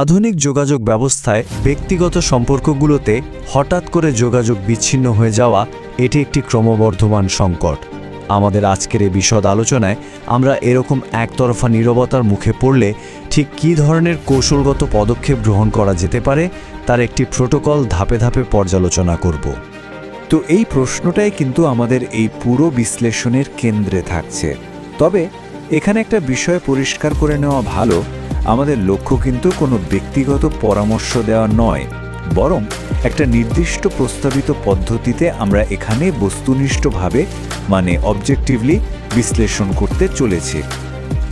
আধুনিক যোগাযোগ ব্যবস্থায় ব্যক্তিগত সম্পর্কগুলোতে হঠাৎ করে যোগাযোগ বিচ্ছিন্ন হয়ে যাওয়া, এটি একটি ক্রমবর্ধমান সংকট। আমাদের আজকের এই বিশদ আলোচনায় আমরা এরকম একতরফা নীরবতার মুখে পড়লে ঠিক কী ধরনের কৌশলগত পদক্ষেপ গ্রহণ করা যেতে পারে, তার একটি প্রোটোকল ধাপে ধাপে পর্যালোচনা করব। তো এই প্রশ্নটাই কিন্তু আমাদের এই পুরো বিশ্লেষণের কেন্দ্রে থাকছে। তবে এখানে একটা বিষয় পরিষ্কার করে নেওয়া ভালো আমাদের লক্ষ্য কিন্তু কোনো ব্যক্তিগত পরামর্শ দেওয়া নয়, বরং একটা নির্দিষ্ট প্রস্তাবিত পদ্ধতিতে আমরা এখানে বস্তুনিষ্ঠভাবে মানে অবজেক্টিভলি বিশ্লেষণ করতে চলেছি।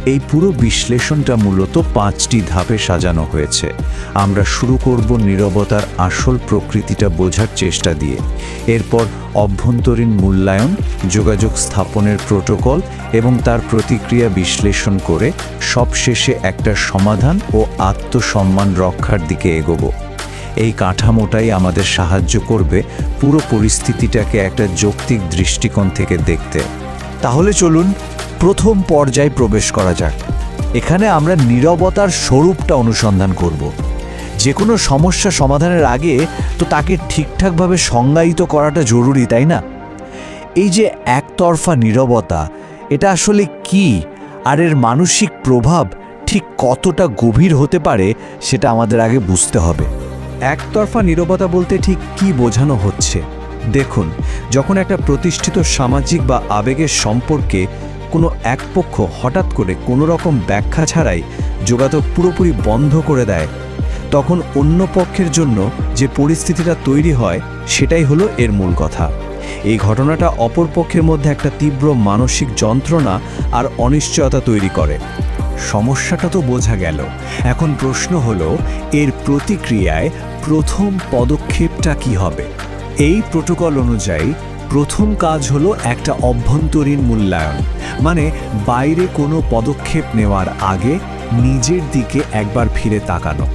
এই পুরো বিশ্লেষণটা মূলত পাঁচটি ধাপে সাজানো হয়েছে। আমরা শুরু করব নীরবতার আসল প্রকৃতিটা বোঝার চেষ্টা দিয়ে। এরপর অভ্যন্তরীণ মূল্যায়ন, যোগাযোগ স্থাপনের প্রোটোকল এবং তার প্রতিক্রিয়া বিশ্লেষণ করে সবশেষে একটা সমাধান ও আত্মসম্মান রক্ষার দিকে এগোবো। এই কাঠামোটাই আমাদের সাহায্য করবে পুরো পরিস্থিতিটাকে একটা যৌক্তিক দৃষ্টিকোণ থেকে দেখতে। তাহলে চলুন প্রথম পর্যায়ে প্রবেশ করা যাক। এখানে আমরা নীরবতার স্বরূপটা অনুসন্ধান করব। যে কোনো সমস্যা সমাধানের আগে তো তাকে ঠিকঠাকভাবে সংজ্ঞায়িত করাটা জরুরি, তাই না? এই যে একতরফা নীরবতা, এটা আসলে কি? আর এর মানসিক প্রভাব ঠিক কতটা গভীর হতে পারে, সেটা আমাদের আগে বুঝতে হবে। একতরফা নীরবতা বলতে ঠিক কি বোঝানো হচ্ছে? দেখুন, যখন একটা প্রতিষ্ঠিত সামাজিক বা আবেগের সম্পর্কে কোনো এক পক্ষ হঠাৎ করে কোনো রকম ব্যাখ্যা ছাড়াই যোগাযোগ পুরোপুরি বন্ধ করে দেয়। তখন অন্য পক্ষের জন্য যে পরিস্থিতিটা তৈরি হয়, সেটাই হলো এর মূল কথা। এই ঘটনাটা অপর পক্ষের মধ্যে একটা তীব্র মানসিক যন্ত্রণা আর অনিশ্চয়তা তৈরি করে। সমস্যাটা তো বোঝা গেল। এখন প্রশ্ন হলো, এর প্রতিক্রিয়ায় প্রথম পদক্ষেপটা কি হবে? এই প্রোটোকল অনুযায়ী প্রথম কাজ হলো একটা অভ্যন্তরীণ মূল্যায়ন। মানে বাইরে কোনো পদক্ষেপ নেওয়ার আগে নিজের দিকে একবার ফিরে তাকানো।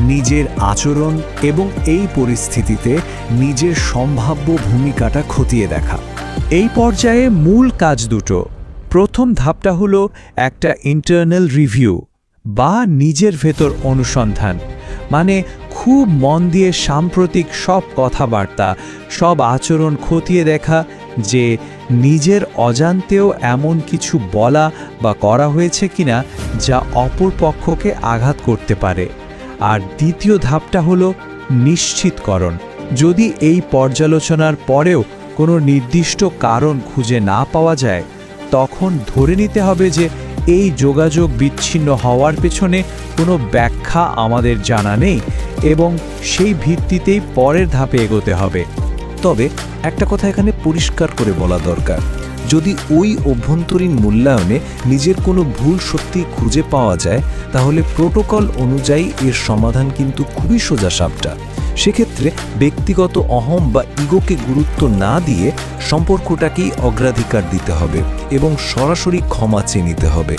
নিজের আচরণ এবং এই পরিস্থিতিতে নিজের সম্ভাব্য ভূমিকাটা খতিয়ে দেখা। এই পর্যায়ে মূল কাজ দুটো। প্রথম ধাপটা হলো একটা ইন্টারনাল রিভিউ বা নিজের ভেতর অনুসন্ধান। মানে খুব মন দিয়ে সাম্প্রতিক সব কথাবার্তা, সব আচরণ খতিয়ে দেখা যে নিজের অজান্তেও এমন কিছু বলা বা করা হয়েছে কিনা যা অপর পক্ষকে আঘাত করতে পারে। আর দ্বিতীয় ধাপটা হলো নিশ্চিতকরণ। যদি এই পর্যালোচনার পরেও কোনো নির্দিষ্ট কারণ খুঁজে না পাওয়া যায়, তখন ধরে নিতে হবে যে এই যোগাযোগ বিচ্ছিন্ন হওয়ার পেছনে কোনো ব্যাখ্যা আমাদের জানা নেই এবং সেই ভিত্তিতেই পরের ধাপে এগোতে হবে। তবে একটা কথা এখানে পরিষ্কার করে বলা দরকার। যদি ওই অভ্যন্তরীণ মূল্যায়নে নিজের কোনো ভুল সত্যি খুঁজে পাওয়া যায়, তাহলে প্রোটোকল অনুযায়ী এর সমাধান কিন্তু খুবই সোজা সাপটা সেক্ষেত্রে ব্যক্তিগত অহম বা ইগোকে গুরুত্ব না দিয়ে সম্পর্কটাকেই অগ্রাধিকার দিতে হবে এবং সরাসরি ক্ষমা চেয়ে নিতে হবে।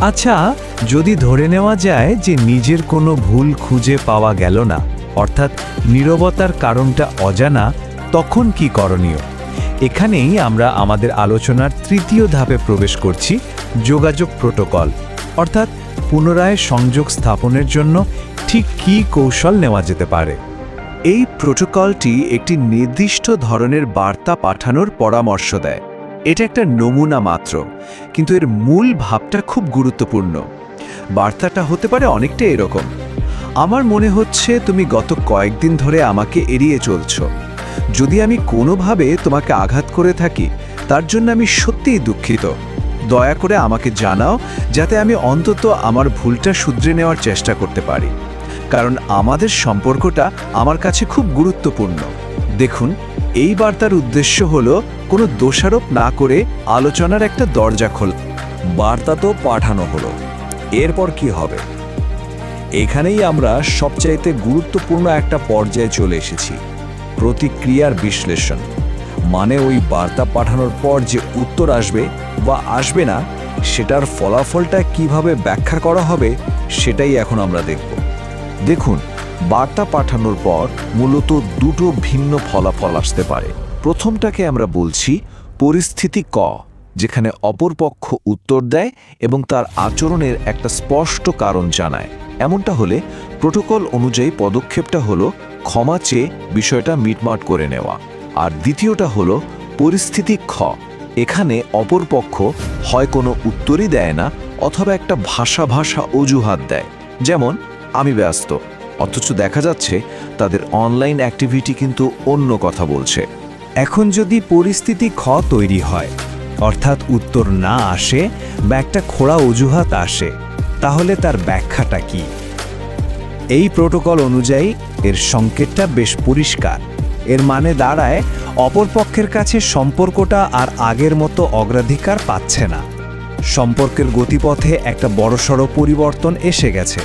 আচ্ছা যদি ধরে নেওয়া যায় যে নিজের কোনো ভুল খুঁজে পাওয়া গেল না, অর্থাৎ নীরবতার কারণটা অজানা, তখন কি করণীয়? এখানেই আমরা আমাদের আলোচনার তৃতীয় ধাপে প্রবেশ করছি, যোগাযোগ প্রোটোকল। অর্থাৎ পুনরায় সংযোগ স্থাপনের জন্য ঠিক কী কৌশল নেওয়া যেতে পারে? এই প্রোটোকলটি একটি নির্দিষ্ট ধরনের বার্তা পাঠানোর পরামর্শ দেয়। এটা একটা নমুনা মাত্র, কিন্তু এর মূল ভাবটা খুব গুরুত্বপূর্ণ। বার্তাটা হতে পারে অনেকটা এরকম। আমার মনে হচ্ছে তুমি গত কয়েকদিন ধরে আমাকে এড়িয়ে চলছ। যদি আমি কোনোভাবে তোমাকে আঘাত করে থাকি, তার জন্য আমি সত্যিই দুঃখিত। দয়া করে আমাকে জানাও, যাতে আমি অন্তত আমার ভুলটা শুধরে নেওয়ার চেষ্টা করতে পারি। কারণ আমাদের সম্পর্কটা আমার কাছে খুব গুরুত্বপূর্ণ। দেখুন, এই বার্তার উদ্দেশ্য হল কোনো দোষারোপ না করে আলোচনার একটা দরজা খোল। বার্তা তো পাঠানো হলো। এরপর কি হবে? এখানেই আমরা সবচাইতে গুরুত্বপূর্ণ একটা পর্যায়ে চলে এসেছি, প্রতিক্রিয়ার বিশ্লেষণ। মানে ওই বার্তা পাঠানোর পর যে উত্তর আসবে বা আসবে না, সেটার ফলাফলটা কীভাবে ব্যাখ্যা করা হবে, সেটাই এখন আমরা দেখব। দেখুন, বার্তা পাঠানোর পর মূলত দুটো ভিন্ন ফলাফল আসতে পারে। প্রথমটাকে আমরা বলছি, পরিস্থিতি ক, যেখানে অপর পক্ষ উত্তর দেয় এবং তার আচরণের একটা স্পষ্ট কারণ জানায়। এমনটা হলে প্রোটোকল অনুযায়ী পদক্ষেপটা হলো ক্ষমা চেয়ে বিষয়টা মিটমাট করে নেওয়া। আর দ্বিতীয়টা হলো পরিস্থিতি খ, এখানে অপর পক্ষ হয় কোনো উত্তরই দেয় না অথবা একটা ভাষা ভাষা অজুহাত দেয়। যেমন আমি ব্যস্ত। অথচ দেখা যাচ্ছে তাদের অনলাইন অ্যাক্টিভিটি কিন্তু অন্য কথা বলছে। এখন যদি পরিস্থিতি খ তৈরি হয়, অর্থাৎ উত্তর না আসে বা একটা খোড়া অজুহাত আসে, তাহলে তার ব্যাখ্যাটা কি? এই প্রোটোকল অনুযায়ী এর সংকেতটা বেশ পরিষ্কার। এর মানে দাঁড়ায় অপরপক্ষের কাছে সম্পর্কটা আর আগের মতো অগ্রাধিকার পাচ্ছে না। সম্পর্কের গতিপথে একটা বড়সড় পরিবর্তন এসে গেছে।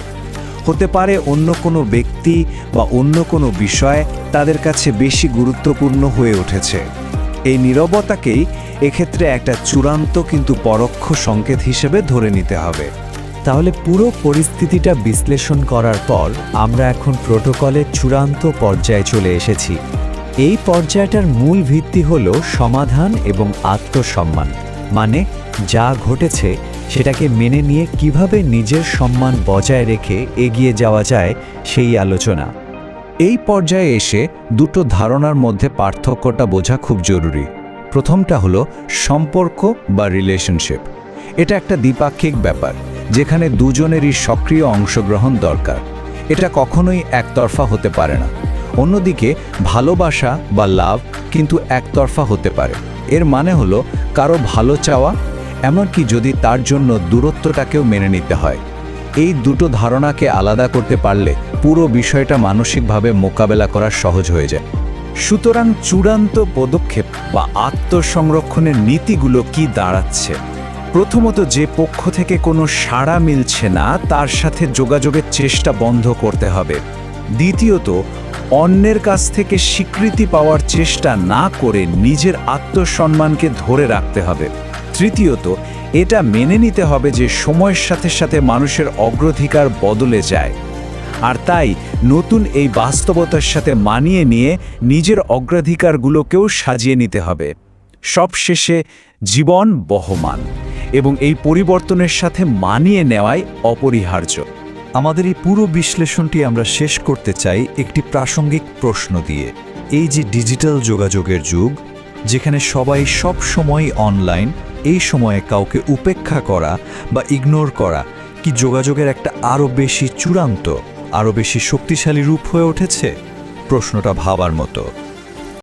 হতে পারে অন্য কোনো ব্যক্তি বা অন্য কোনো বিষয় তাদের কাছে বেশি গুরুত্বপূর্ণ হয়ে উঠেছে। এই নীরবতাকেই এক্ষেত্রে একটা চূড়ান্ত কিন্তু পরোক্ষ সংকেত হিসেবে ধরে নিতে হবে। তাহলে পুরো পরিস্থিতিটা বিশ্লেষণ করার পর আমরা এখন প্রোটোকলের চূড়ান্ত পর্যায়ে চলে এসেছি। এই পর্যায়টার মূল ভিত্তি হল সমাধান এবং আত্মসম্মান মানে যা ঘটেছে সেটাকে মেনে নিয়ে কীভাবে নিজের সম্মান বজায় রেখে এগিয়ে যাওয়া যায় সেই আলোচনা। এই পর্যায়ে এসে দুটো ধারণার মধ্যে পার্থক্যটা বোঝা খুব জরুরি। প্রথমটা হলো সম্পর্ক বা রিলেশনশিপ এটা একটা দ্বিপাক্ষিক ব্যাপার, যেখানে দুজনেরই সক্রিয় অংশগ্রহণ দরকার। এটা কখনোই একতরফা হতে পারে না। অন্যদিকে ভালোবাসা বা লাভ কিন্তু একতরফা হতে পারে। এর মানে হলো কারও ভালো চাওয়া এমনকি যদি তার জন্য দূরত্বটাকেও মেনে নিতে হয়। এই দুটো ধারণাকে আলাদা করতে পারলে পুরো বিষয়টা মানসিকভাবে মোকাবেলা করা সহজ হয়ে যায়। সুতরাং চূড়ান্ত পদক্ষেপ বা আত্মসংরক্ষণের নীতিগুলো কি দাঁড়াচ্ছে? প্রথমত যে পক্ষ থেকে কোনো সাড়া মিলছে না, তার সাথে যোগাযোগের চেষ্টা বন্ধ করতে হবে। দ্বিতীয়ত, অন্যের কাছ থেকে স্বীকৃতি পাওয়ার চেষ্টা না করে নিজের আত্মসম্মানকে ধরে রাখতে হবে। তৃতীয়ত, এটা মেনে নিতে হবে যে সময়ের সাথে সাথে মানুষের অগ্রাধিকার বদলে যায়। আর তাই নতুন এই বাস্তবতার সাথে মানিয়ে নিয়ে নিজের অগ্রাধিকারগুলোকেও সাজিয়ে নিতে হবে। সবশেষে, জীবন বহমান এবং এই পরিবর্তনের সাথে মানিয়ে নেওয়াই অপরিহার্য। আমাদের এই পুরো বিশ্লেষণটি আমরা শেষ করতে চাই একটি প্রাসঙ্গিক প্রশ্ন দিয়ে। এই যে ডিজিটাল যোগাযোগের যুগ, যেখানে সবাই সব সময় অনলাইন এই সময়ে কাউকে উপেক্ষা করা বা ইগনোর করা কি যোগাযোগের একটা আরও বেশি চূড়ান্ত আরও বেশি শক্তিশালী রূপ হয়ে উঠেছে? প্রশ্নটা ভাবার মতো।